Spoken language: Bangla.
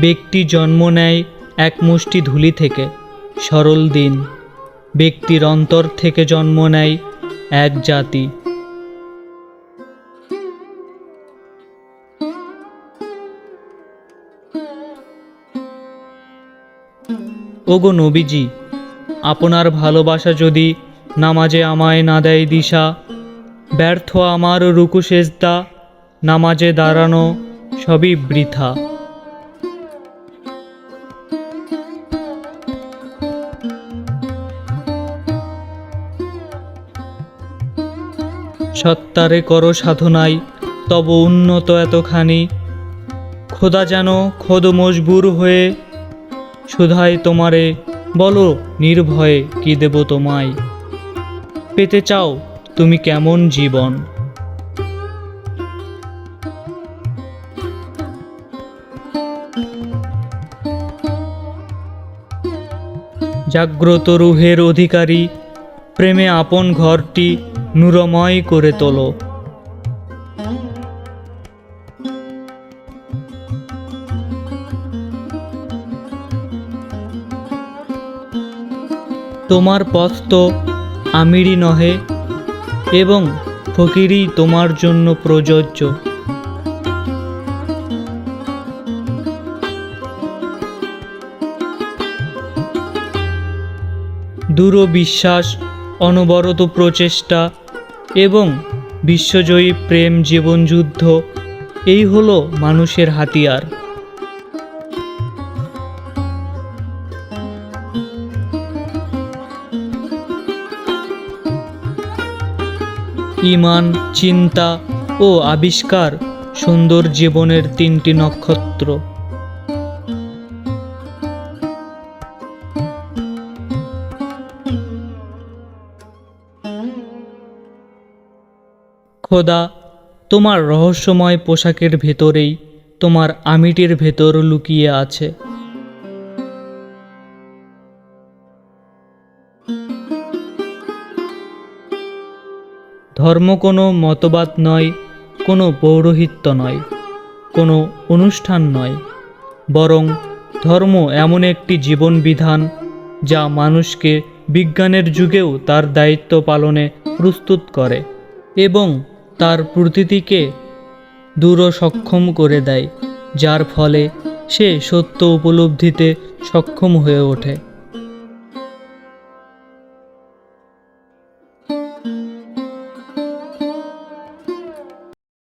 ব্যক্তি জন্ম নেয় এক মুষ্টি ধুলি থেকে, সরল দিন। ব্যক্তির অন্তর থেকে জন্ম নেয় এক জাতি। ওগো নবীজি, আপনার ভালোবাসা যদি নামাজে আমায় না দেয় দিশা। ব্যর্থ আমার রুকু সেজদা, নামাজে দাঁড়ানো সবই বৃথা। সত্তারে করো সাধনাই তব উন্নত এতখানি। খোদা যেন খোদ মজবুর হয়ে, সুধায় তোমারে বলো নির্ভয়ে কি দেব তোমায়। পেতে চাও, তুমি কেমন জীবন? জাগ্রত রুহের অধিকারী, প্রেমে আপন ঘরটি নুরময় করে তোলো। তোমার পথ তো আমিরই নহে এবং ফকিরই তোমার জন্য প্রযোজ্য। দূর বিশ্বাস অনবরত প্রচেষ্টা এবং বিশ্বজয়ী প্রেম জীবনযুদ্ধ এই হলো মানুষের হাতিয়ার। ইমান, চিন্তা ও আবিষ্কার সুন্দর জীবনের তিনটি নক্ষত্র। খোদা, তোমার রহস্যময় পোশাকের ভেতরেই তোমার আমিটির ভেতর লুকিয়ে আছে। ধর্ম কোনো মতবাদ নয়, কোনো পৌরোহিত্য নয়, কোনো অনুষ্ঠান নয়, বরং ধর্ম এমন একটি জীবন বিধান যা মানুষকে বিজ্ঞানের যুগেও তার দায়িত্ব পালনে প্রস্তুত করে এবং তার প্রতিটিকে দূর সক্ষম করে দেয়, যার ফলে সে সত্য উপলব্ধিতে সক্ষম হয়ে ওঠে।